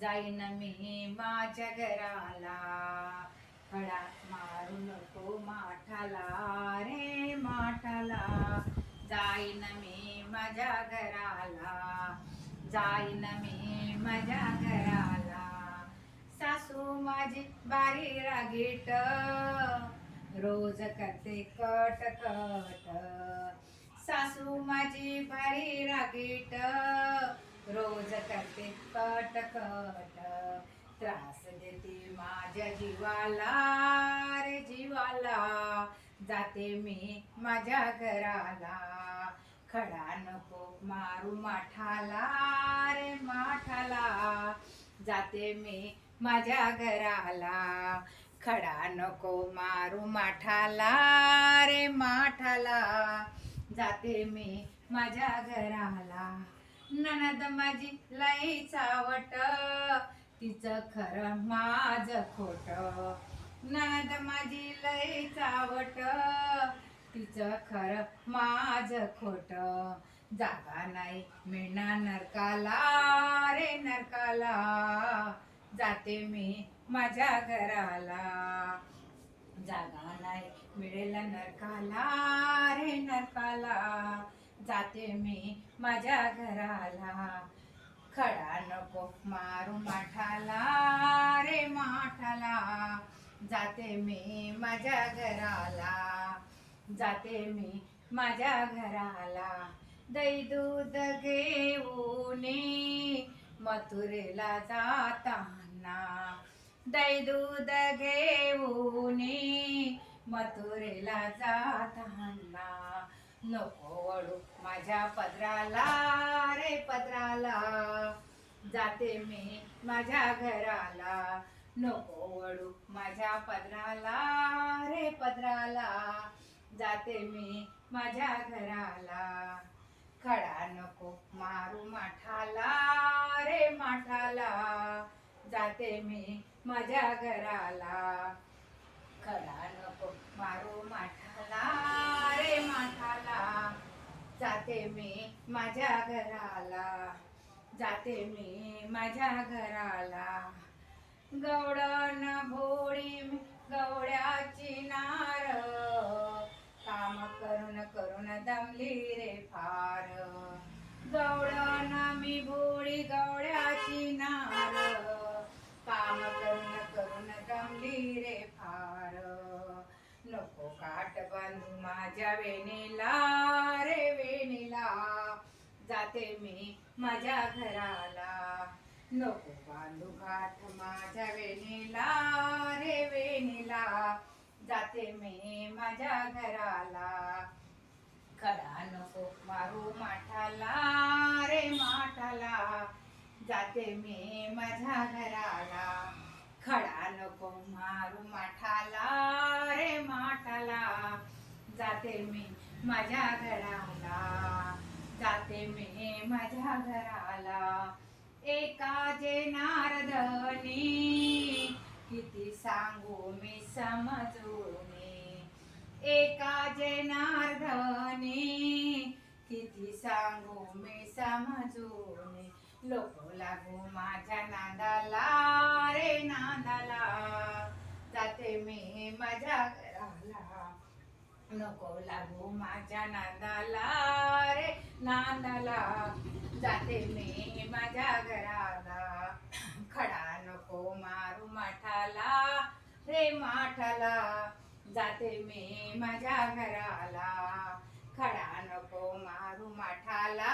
जाईन मी माझ्या घराला. खडा मारू नको माठाला रे माठाला. जाईन मी माझ्या घराला. जाईन मी माझ्या घराला. सासू माझी बारी रागीट. रोज करते कट कट. सासू माझी भारी रागीट. करते कट कट त्रास देते माझ्या जीवाला रे जीवाला. जाते मी माझ्या घराला. खडा नको मारू माठाला रे माठाला. जाते मी माझ्या घराला. खडा नको मारू माठाला रे माठाला. जाते मी माझ्या घराला. ननद माझी लई चावट तिचं खरं माझ खोट. ननद माझी लई चावट तिचं खरं माझ खोट. जागा नाही मिळणार नरकाला रे नरकाला. जाते मी माझ्या घराला. जागा नाही मिळेल नरकाला रे नरकाला. जाते मी माझ्या घराला खडा नको मारू माठाला रे माठाला. जाते मी माझ्या घराला जाते मी माझ्या घराला. दही दूध घेऊन मथुरेला जाताना. दही दूध घेऊन मथुरेला जाताना. नको वळू. माझ्या पदराला रे पदराला. जाते मी माझ्या घराला. नको वळू. माझ्या पदराला रे पदराला. जाते मी माझ्या घराला. खडा नको. मारू माठाला रे माठाला. जाते मी माझ्या घराला. खडा नको. मारू माठा माठाला रे माठाला जाते मी माझ्या घराला. जाते मी माझ्या घराला. गवळण भोळी नको काट बांधू माझ्या वेणीला रे वेणीला. जाते मी माझ्या घराला. नको बांधू घाट माझ्या वेणीला रे वेणीला. जाते मी माझ्या घराला. खडा नको मारू माठाला रे माठाला. जाते मी माझ्या घराला खडा नको मारू माठाला रे माठाला जाते मी माझ्या घराला जाते मी माझ्या घराला. एका जे नारदनी किती सांगू मी समजूनी. एका जे नारदनी किती सांगू मी समजूनी. लोक लागू माझ्या नांदाला रे नांदाला. जाते मी माझ्या घराला. नको लागू माझ्या नांदाला रे. नांदाला जाते मी माझ्या घराला. खडा नको मारू माठाला. रे माठाला जाते मी माझ्या घराला. खडा नको मारू माठाला.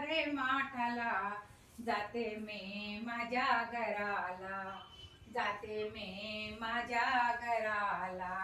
रे माठाला जाते मी माझ्या घराला. जाते मी माझ्या घराला.